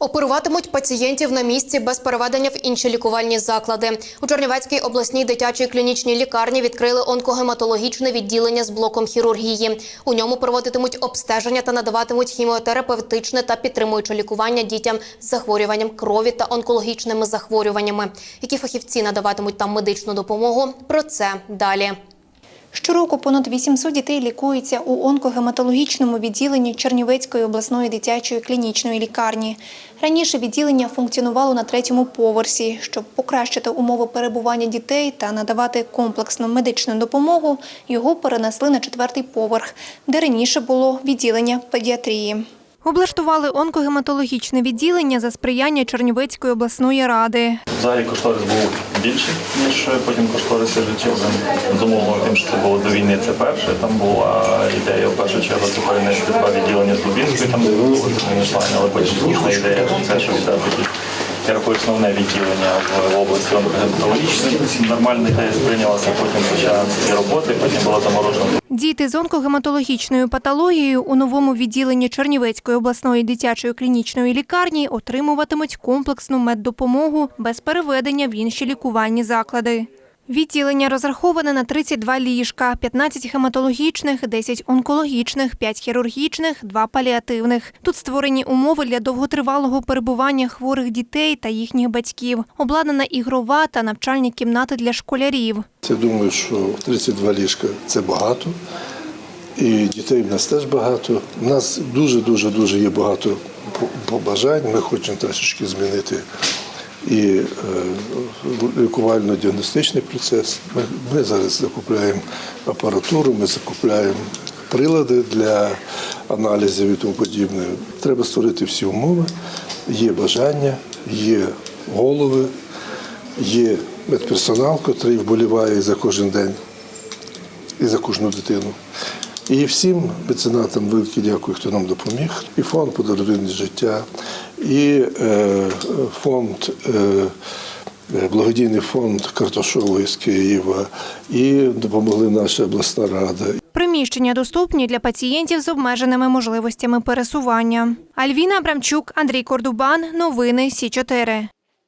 Оперуватимуть пацієнтів на місці без переведення в інші лікувальні заклади. У Чернівецькій обласній дитячій клінічній лікарні відкрили онкогематологічне відділення з блоком хірургії. У ньому проводитимуть обстеження та надаватимуть хіміотерапевтичне та підтримуюче лікування дітям з захворюванням крові та онкологічними захворюваннями. Які фахівці надаватимуть там медичну допомогу? Про це далі. Щороку понад 800 дітей лікуються у онкогематологічному відділенні Чернівецької обласної дитячої клінічної лікарні. Раніше відділення функціонувало на третьому поверсі. Щоб покращити умови перебування дітей та надавати комплексну медичну допомогу, його перенесли на четвертий поверх, де раніше було відділення педіатрії. Облаштували онкогематологічне відділення за сприяння Чернівецької обласної ради. Взагалі кошторис був більший, ніж потім кошториси життя. Зумовлено тим, що це було до війни. Це перше. Там була ідея в першу чергу це перенести два відділення з Дубінської, там було але потім слушна ідея це, що віддати. Я основне відділення в- області онкогематологічне. Нормальна ідея сприйнялася, потім почали роботи, потім була заморожена Діти з онкогематологічною патологією у новому відділенні Чернівецької обласної дитячої клінічної лікарні отримуватимуть комплексну меддопомогу без переведення в інші лікувальні заклади. Відділення розраховане на 32 ліжка, 15 хематологічних, 10 онкологічних, 5 хірургічних, 2 паліативних. Тут створені умови для довготривалого перебування хворих дітей та їхніх батьків. Обладнана ігрова та навчальні кімнати для школярів. Я думаю, що 32 ліжка це багато. І дітей в нас теж багато. У нас дуже-дуже дуже є багато побажань. Ми хочемо трошечки змінити і е, лікувально-діагностичний процес. Ми, ми зараз закупляємо апаратуру, ми закупляємо прилади для аналізів і тому подібне. Треба створити всі умови. Є бажання, є голови, є медперсонал, який вболіває за кожен день і за кожну дитину. І всім меценатам велике дякую, хто нам допоміг. І фонд «Подарунок життя, і е, фонд, е, благодійний фонд Карташової з Києва, і допомогли наша обласна рада. Приміщення доступні для пацієнтів з обмеженими можливостями пересування. Альвіна Абрамчук, Андрій Кордубан. Новини Сі 4